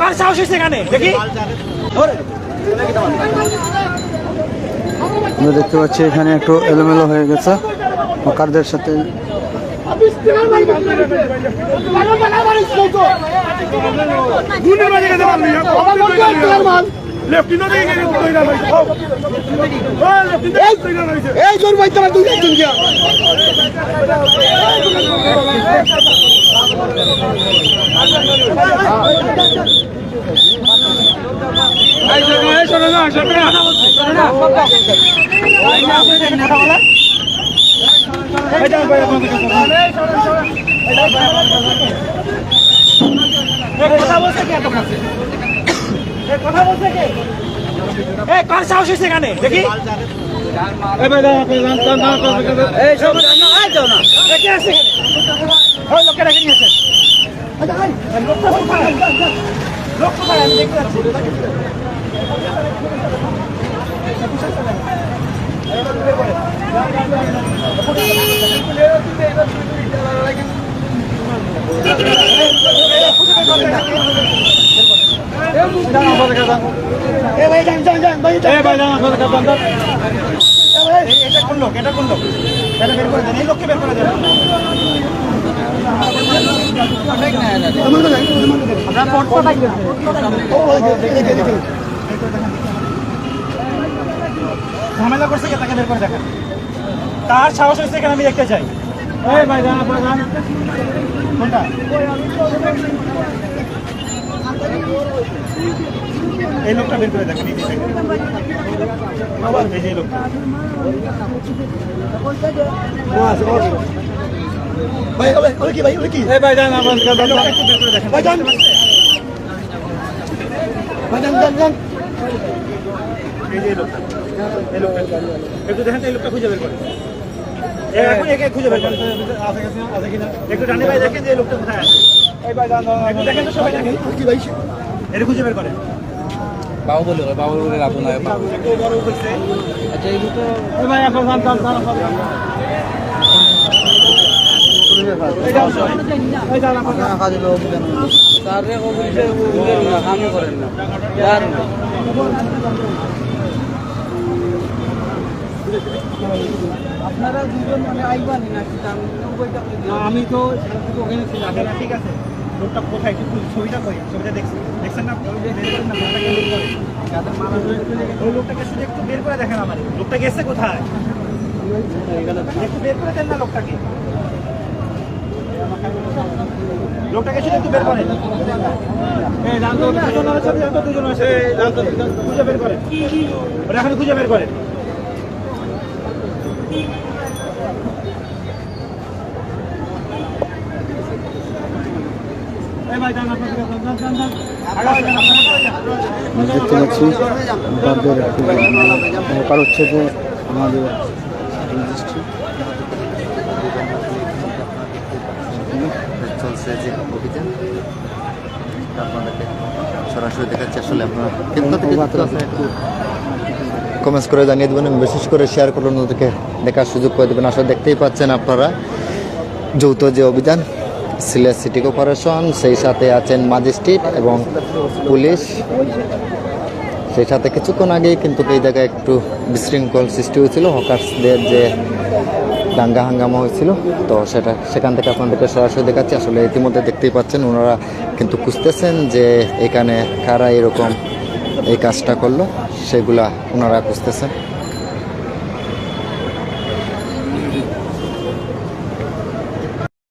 কার সাহস এখানে? দেখি। আমরা দেখতে পাচ্ছি এখানে একটু এলোমেলো হয়ে গেছে। হকারদের সাথে গুন্ডের এই তোর ভাই তোমার দুই একজন গিয়া কথা এটা ভাই আপনাদের কথা বলছে কে তোমার কাছে কথা বলছে কে? এ কার সাহস হয়েছে এখানে? দেখি। এই এটা লোক এটা বের করে এই লোককে বের করে দেখে দেখে দেখে ঝামেলা করছে কে তাকে বের করে দেখেন তার সাহস হয়েছে এখানে আমি দেখতে চাই কোনটা এই লোকটা বের করে দেখেন এই দেখেন। এই যে লোকটা। ভাই ওই ওই কি ভাই ওই কি? ভাই যান আপনার কাছে যান। একটু বের করে দেখেন। ভাই যান। ভাই যান যান যান। এই যে লোকটা। এই লোকটা একটু দেখেন। এই লোকটা খুঁজে বের করে। এখন একে খুঁজে বের করেন একটু জানি ভাই দেখেন যে লোকটা কোথায় আছে। এই ভাই দেখেন তো সবাই দেখেন। কি ভাই এটা খুঁজে বের করেন। বাবু বলে বাবু বলে আচ্ছা এই দুটো ভাই এখন যান এই যান আপনারা দুজন মানে আইবানি নাকি? আমি তো ওখানে ছিলাম। ঠিক আছে লোকটা কোথায়? একটু ছবিটা কই? ছবিটা দেখছেন না লোকটাকে ওই শুধু একটু বের করে দেখেন আমার। লোকটা গেছে কোথায়? একটু বের করে দেন না লোকটাকে। লোকটাকে শুধু একটু বের করেন। এই জানতো দুজন আছে দুজন আছে জানতো খুঁজে বের করেন। ওরা এখন খুঁজে বের ভাই দেখতে পাচ্ছি হকারদের একটু হচ্ছে যে আমাদের চলছে যে অভিযান। আপনাদেরকে সরাসরি দেখাচ্ছি আসলে আপনারা কমেন্টস করে জানিয়ে দেবেন বিশেষ করে শেয়ার করুন ওদেরকে দেখার সুযোগ করে দেবেন। আসলে দেখতেই পাচ্ছেন আপনারা যৌথ যে অভিযান সিলেট সিটি কর্পোরেশন, সেই সাথে আছেন ম্যাজিস্ট্রেট এবং পুলিশ। সেই সাথে কিছুক্ষণ আগেই কিন্তু এই জায়গায় একটু বিশৃঙ্খল সৃষ্টি হয়েছিল হকার্সদের যে দাঙ্গা হাঙ্গামা হয়েছিল। তো সেটা, সেখান থেকে আপনাদেরকে সরাসরি দেখাচ্ছি। আসলে ইতিমধ্যে দেখতেই পাচ্ছেন, ওনারা কিন্তু খুঁজতেছেন যে এখানে কারা এরকম এই কাজটা করল, সেগুলা ওনারা খুঁজতেছেন।